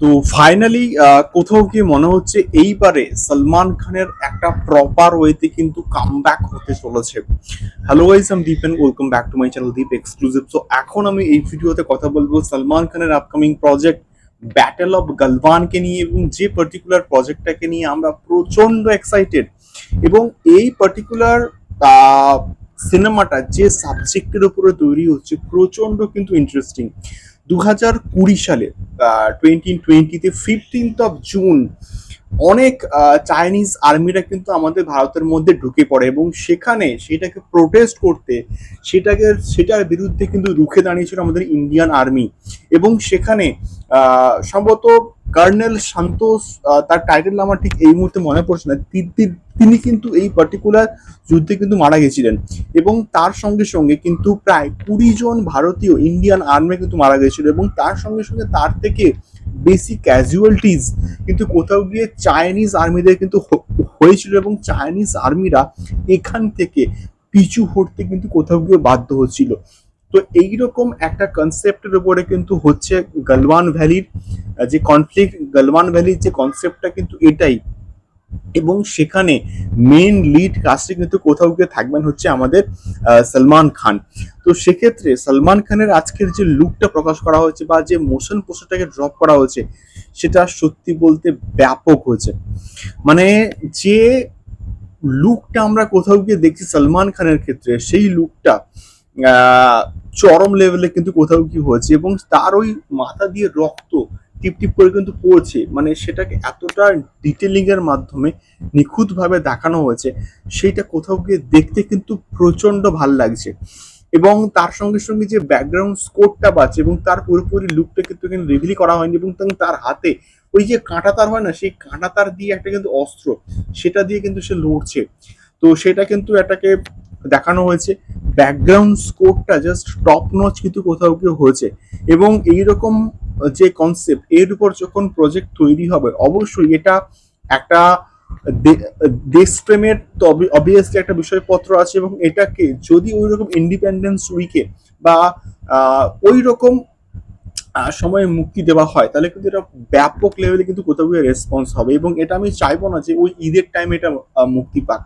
তো ফাইনালি কোথাও কি মনে হচ্ছে এইবারে সলমান খানের একটা প্রপার ওয়েতে কিন্তু কামব্যাক হতে চলেছে। Hello guys I'm Deep and welcome back to my channel Deep exclusive so এখন আমি এই ভিডিওতে কথা বলব সলমান খানের আপকামিং প্রজেক্ট ব্যাটেল অফ গালওয়ানকে নিয়ে এবং যে পার্টিকুলার প্রজেক্টটাকে নিয়ে আমরা প্রচণ্ড এক্সাইটেড এবং এই পার্টিকুলার সিনেমাটা যে সাবজেক্টের উপরে তৈরি হচ্ছে প্রচণ্ড কিন্তু ইন্টারেস্টিং দু হাজার কুড়ি সালে টোয়েন্টি টোয়েন্টিতে ফিফটিন্থ অফ জুন অনেক চাইনিজ আর্মিরা কিন্তু আমাদের ভারতের মধ্যে ঢুকে পড়ে এবং সেখানে সেটাকে প্রোটেস্ট করতে, সেটাকে, সেটার বিরুদ্ধে কিন্তু রুখে দাঁড়িয়েছিল আমাদের ইন্ডিয়ান আর্মি এবং সেখানে সম্ভবত কর্নেল সন্তোষ তার টাইটেল আমার ঠিক এই মুহূর্তে মনে পড়ছে না। তিনি কিন্তু এই পার্টিকুলার যুদ্ধে কিন্তু মারা গেছিলেন এবং তার সঙ্গে সঙ্গে কিন্তু প্রায় কুড়ি জন ভারতীয় ইন্ডিয়ান আর্মি কিন্তু মারা গেছিল এবং তার সঙ্গে সঙ্গে তার থেকে বেশি ক্যাজুয়ালিটিস কিন্তু কোথাও গিয়ে চাইনিজ আর্মিদের কিন্তু হয়েছিল এবং চাইনিজ আর্মিরা এখান থেকে পিছু হটতে কিন্তু কোথাও গিয়ে বাধ্য হচ্ছিল। তো এইরকম একটা কনসেপ্টের উপরে কিন্তু হচ্ছে গালওয়ান ভ্যালির যে কনফ্লিক্ট গালওয়ান ভ্যালির যে কনসেপ্টটা কিন্তু এটাই। এবং সেখানে মেন লিড কাস্টে কিন্তু কোথাও গিয়ে থাকবেন হচ্ছে আমাদের সলমান খান। তো সেক্ষেত্রে সলমান খানের আজকের যে লুকটা প্রকাশ করা হয়েছে বা যে মোশন পোস্টারটাকে ড্রপ করা হয়েছে, সেটা সত্যি বলতে ব্যাপক হয়েছে। মানে যে লুকটা আমরা কোথাও গিয়ে দেখছি সলমান খানের ক্ষেত্রে, সেই লুকটা চরম লেভেলে কিন্তু কোথাও কি হয়েছে এবং তার ওই মাথা দিয়ে রক্ত টিপ টিপ করে কিন্তু পড়ছে। মানে সেটাকে এতটা ডিটেলিং এর মাধ্যমে নিখুঁতভাবে দেখানো হয়েছে, সেইটা কোথাও গিয়ে দেখতে কিন্তু প্রচণ্ড ভালো লাগছে। এবং তার সঙ্গে সঙ্গে যে ব্যাকগ্রাউন্ড স্কোরটা বাজছে এবং তার পুরোপুরি লুকটা কিন্তু এখানে রিভিল করা হয়নি এবং তার হাতে ওই যে কাঁটা তার হয় না, সেই কাঁটা তার দিয়ে একটা কিন্তু অস্ত্র, সেটা দিয়ে কিন্তু সে লড়ছে। তো সেটা কিন্তু এটাকে দেখানো হয়েছে। ব্যাকগ্রাউন্ড স্কোরটা জাস্ট টপ নচ কিন্তু কোথাও কেউ হয়েছে। এবং এইরকম যে কনসেপ্ট এর উপর যখন প্রজেক্ট তৈরি হবে, অবশ্যই এটা একটা দেশপ্রেমের তো অবভিয়াসলি একটা বিষয়পত্র আছে এবং এটাকে যদি ওই রকম ইন্ডিপেন্ডেন্স উইকে বা ওই রকম সময়ে মুক্তি দেওয়া হয়, তাহলে কিন্তু এটা ব্যাপক লেভেলে কিন্তু কোথাও গিয়ে রেসপন্স হবে এবং এটা আমি চাইব না যে ওই ঈদের টাইমে এটা মুক্তি পাক।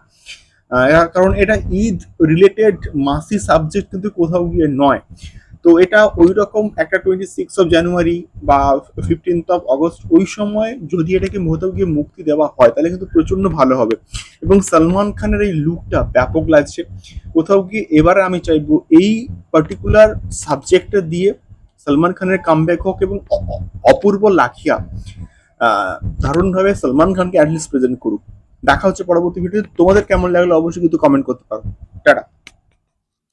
কারণ এটা ঈদ রিলেটেড মাসি সাবজেক্ট কিন্তু কোথাও গিয়ে নয়। তো এটা ওই রকম একটা টোয়েন্টি সিক্স অফ জানুয়ারি বা ফিফটিন্থ অফ অগস্ট ওই সময় যদি এটাকে কোথাও গিয়ে মুক্তি দেওয়া হয়, তাহলে কিন্তু প্রচণ্ড ভালো হবে। এবং সলমান খানের এই লুকটা ব্যাপক লাগছে। কোথাও গিয়ে এবারে আমি চাইব এই পার্টিকুলার সাবজেক্টটা দিয়ে সলমান খানের কামব্যাক হোক এবং অপূর্ব লাখিয়া দারুণভাবে সলমান খানকে অ্যাটলিস্ট প্রেজেন্ট করুক। দেখা হচ্ছে পরবর্তী ভিডিও তোমাদের কেমন লাগল অবশ্যই কিন্তু কমেন্ট করতে পারো। টাটা।